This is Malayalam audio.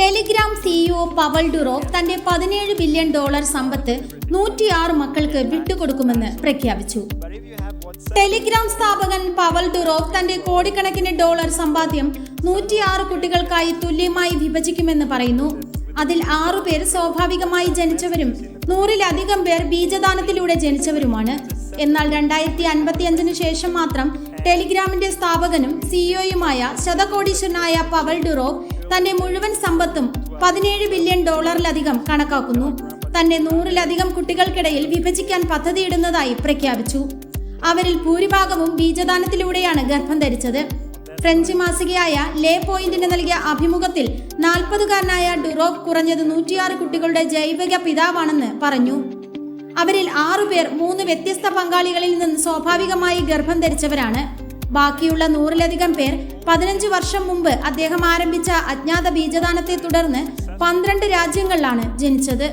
ടെലിഗ്രാം സിഇഒ പവൽ ഡുറോ തന്റെ പതിനേഴ് ബില്യൺ ഡോളർ സമ്പത്ത് നൂറ്റിയാറ് മക്കൾക്ക് വിട്ടുകൊടുക്കുമെന്ന് പ്രഖ്യാപിച്ചു. ടെലിഗ്രാം സ്ഥാപകൻ പവൽ ഡുറോവ് തന്റെ കോടിക്കണക്കിന് ഡോളർ സമ്പാദ്യം നൂറ്റിയാറ് കുട്ടികൾക്കായി തുല്യമായി വിഭജിക്കുമെന്ന് പറയുന്നു. അതിൽ ആറു പേർ സ്വാഭാവികമായി ജനിച്ചവരും നൂറിലധികം പേർ ബീജദാനത്തിലൂടെ ജനിച്ചവരുമാണ്. എന്നാൽ രണ്ടായിരത്തി അൻപത്തി അഞ്ചിന് ശേഷം മാത്രം ടെലിഗ്രാമിന്റെ സ്ഥാപകനും സിഇഒയുമായ ശതകോടീശ്വരനായ പവൽ ഡുറോവ് തന്റെ മുഴുവൻ സമ്പത്തും പതിനേഴ് ബില്യൺ ഡോളറിലധികം കണക്കാക്കുന്നു. തന്നെ നൂറിലധികം കുട്ടികൾക്കിടയിൽ വിഭജിക്കാൻ പദ്ധതിയിടുന്നതായി പ്രഖ്യാപിച്ചു. അവരിൽ ഭൂരിഭാഗവും ബീജദാനത്തിലൂടെയാണ് ഗർഭം ധരിച്ചത്. ഫ്രഞ്ച് മാസികയായ ലേ പോയിന്റിന് നൽകിയ അഭിമുഖത്തിൽ നാൽപ്പതുകാരനായ ഡുറോവ് കുറഞ്ഞത് നൂറ്റിയാറ് കുട്ടികളുടെ ജൈവിക പിതാവാണെന്ന് പറഞ്ഞു. അവരിൽ ആറുപേർ മൂന്ന് വ്യത്യസ്ത പങ്കാളികളിൽ നിന്ന് സ്വാഭാവികമായി ഗർഭം ധരിച്ചവരാണ്. ബാക്കിയുള്ള നൂറിലധികം പേർ പതിനഞ്ച് വർഷം മുമ്പ് അദ്ദേഹം ആരംഭിച്ച അജ്ഞാത ബീജദാനത്തെ തുടർന്ന് പന്ത്രണ്ട് രാജ്യങ്ങളിലാണ് ജനിച്ചത്.